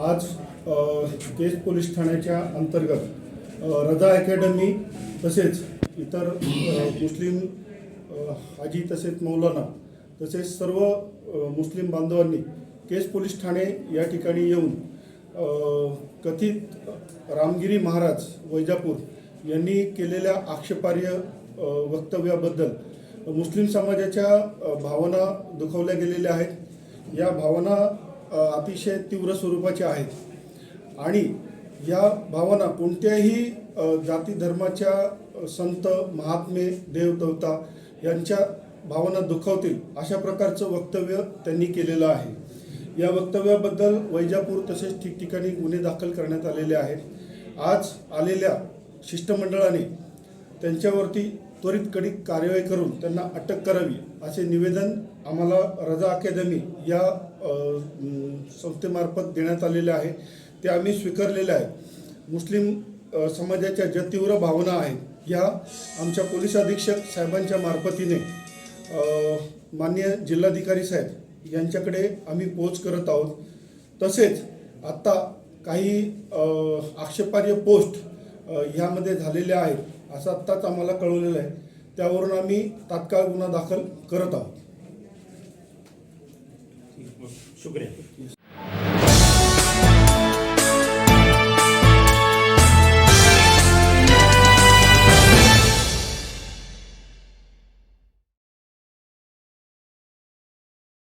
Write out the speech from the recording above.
आज केज पोलीस ठाण्याच्या अंतर्गत अ, रजा अकॅडमी तसेच इतर मुस्लिम हाजी तसेच मौलाना तसेच सर्व मुस्लिम बांधवांनी केज पोलीस ठाणे या ठिकाणी येऊन कथित रामगिरी महाराज वैजापूर यांनी केलेल्या आक्षेपार्ह वक्तव्याबद्दल मुस्लिम समाजाच्या भावना दुखवल्या गेलेल्या आहेत. या भावना अतिशय तीव्र स्वरूपाच्या आहेत. आणि या भावना कोणत्याही जाती धर्माच्या संत महात्मे देवदेवता यांच्या भावना दुखावतील अशा प्रकारचं वक्तव्य त्यांनी केलेलं आहे. या वक्तव्याबद्दल वैजापूर तसेच ठिकठिकाणी गुन्हे दाखल करण्यात आलेले आहेत. आज आलेल्या शिष्टमंडळाने त्यांच्यावरती त्वरित कडक कारवाई करून त्यांना अटक करावी असे निवेदन आम्हाला रजा अकॅदमी या संस्थेमार्फत देण्यात आलेले आहे. ते आम्ही स्वीकारलेले आहे मुस्लिम समाजाच्या ज्या तीव्र भावना आहेत या आमच्या पोलीस अधीक्षक साहेबांच्या मार्फतीने मान्य जिल्हाधिकारी साहेब यांच्याकडे आम्ही पोच करत आहोत. तसेच आत्ता काही आक्षेपार्य आक्षेपार्ह पोस्ट ह्यामध्ये झालेल्या आहेत असं आत्ताच आम्हाला कळवलेलं आहे. त्यावरून आम्ही तात्काळ गुन्हा दाखल करत आहोत. Шукрен.